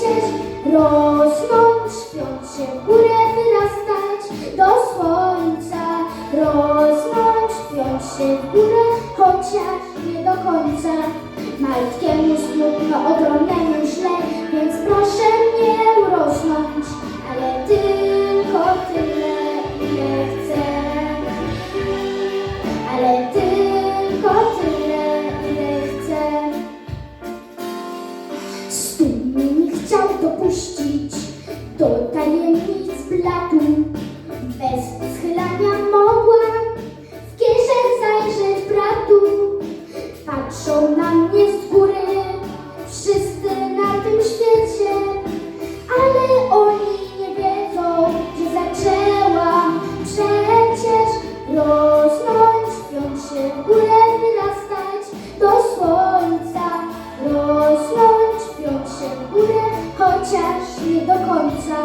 chcesz rosnąć, śpiąc się w górę wyrastać do słońca, rosnąć, śpiąc się w górę, chociaż nie do końca. Malutkiemu smutno, totally needs black chociaż nie do końca.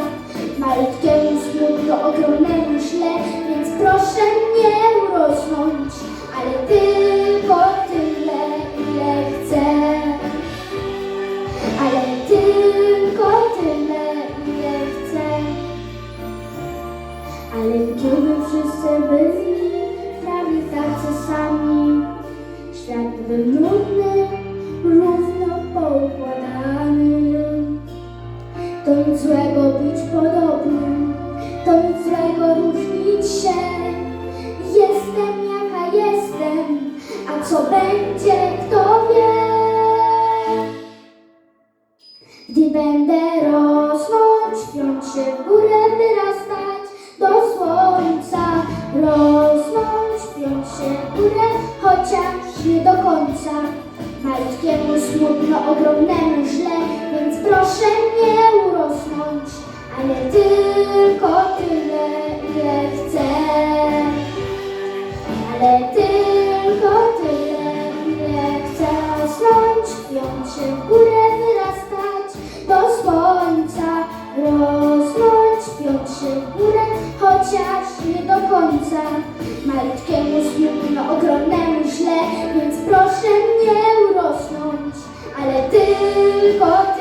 Malutkiemu smutno, ogromnemu źle, więc proszę nie urosnąć, ale tylko tyle, ile chcę. Ale tylko tyle, ile chcę. Ale gdyby wszyscy byli To nic złego być podobnym, to nic złego różnić się. Jestem jaka jestem, a co będzie, kto wie. Gdy będę rosnąć, śpiąc się w górę wyrastać do słońca, rosnąć, śpiąc się w górę, chociaż nie do końca. Malutkiemu smutno, ogromnemu źle, więc proszę nie urosnąć, ale tylko tyle, ile chcę. Ale tylko tyle, ile chcę rosnąć, śpiąc się w górę wyrastać do słońca, rosnąć, śpiąc się w górę, chociaż nie do końca. Malutkiemu smutno, ogromnemu źle, więc proszę nie urosnąć, ale tylko